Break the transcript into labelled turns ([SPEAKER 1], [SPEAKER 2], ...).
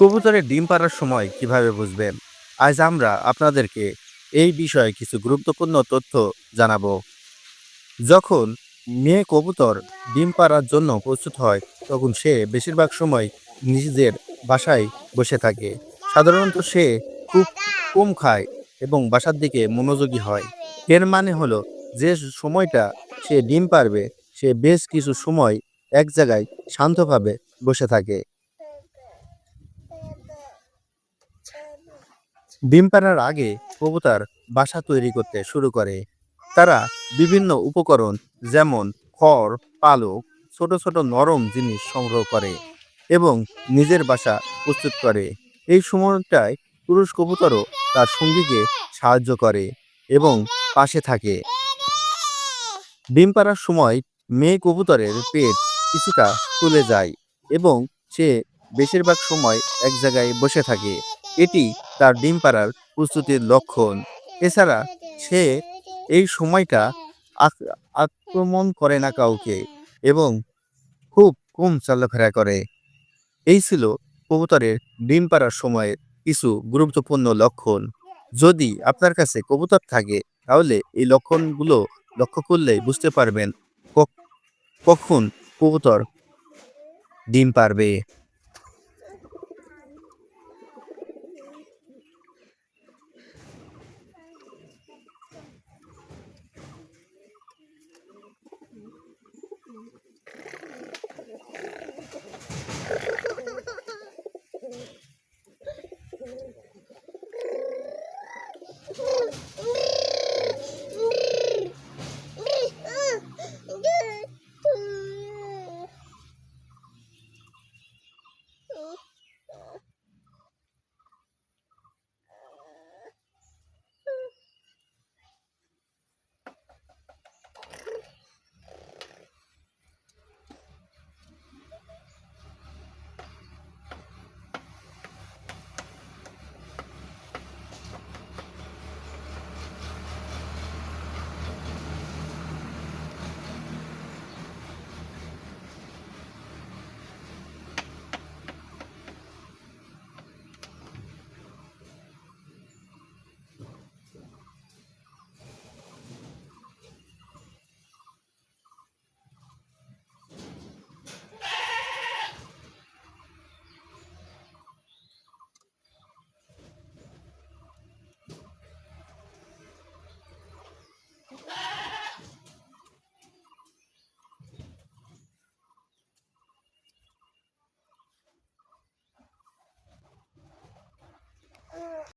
[SPEAKER 1] কবুতরের ডিম পাড়ার সময় কীভাবে বুঝবেন আজ আমরা আপনাদেরকে এই বিষয়ে কিছু গুরুত্বপূর্ণ তথ্য জানাব। যখন মেয়ে কবুতর ডিম পাড়ার জন্য প্রস্তুত হয়, তখন সে বেশিরভাগ সময় নিজেদের বাসায় বসে থাকে। সাধারণত সে খুব কম খায় এবং বাসার দিকে মনোযোগী হয়। এর মানে হলো, যে সময়টা সে ডিম পারবে সে বেশ কিছু সময় এক জায়গায় শান্তভাবে বসে থাকে। ডিম পাড়ার আগে কবুতর বাসা তৈরি করতে শুরু করে। তারা বিভিন্ন উপকরণ যেমন খড়, পালক, ছোট ছোট নরম জিনিস সংগ্রহ করে এবং নিজের বাসা প্রস্তুত করে। এই সময়টায় পুরুষ কবুতরও তার সঙ্গীকে সাহায্য করে এবং পাশে থাকে। ডিম পাড়ার সময় মেয়ে কবুতরের পেট কিছুটা তুলে যায় এবং সে বেশিরভাগ সময় এক জায়গায় বসে থাকে। এটি তার ডিম পাড়ার প্রস্তুতির লক্ষণ। এছাড়া সে এই সময়টা আক- আক্রমণ করে না কাউকে এবং খুব কম চলাফেরা করে। এই ছিল কবুতরের ডিম পাড়ার সময়ের কিছু গুরুত্বপূর্ণ লক্ষণ। যদি আপনার কাছে কবুতর থাকে, তাহলে এই লক্ষণগুলো লক্ষ্য করলেই বুঝতে পারবেন কখন কবুতর ডিম পারবে um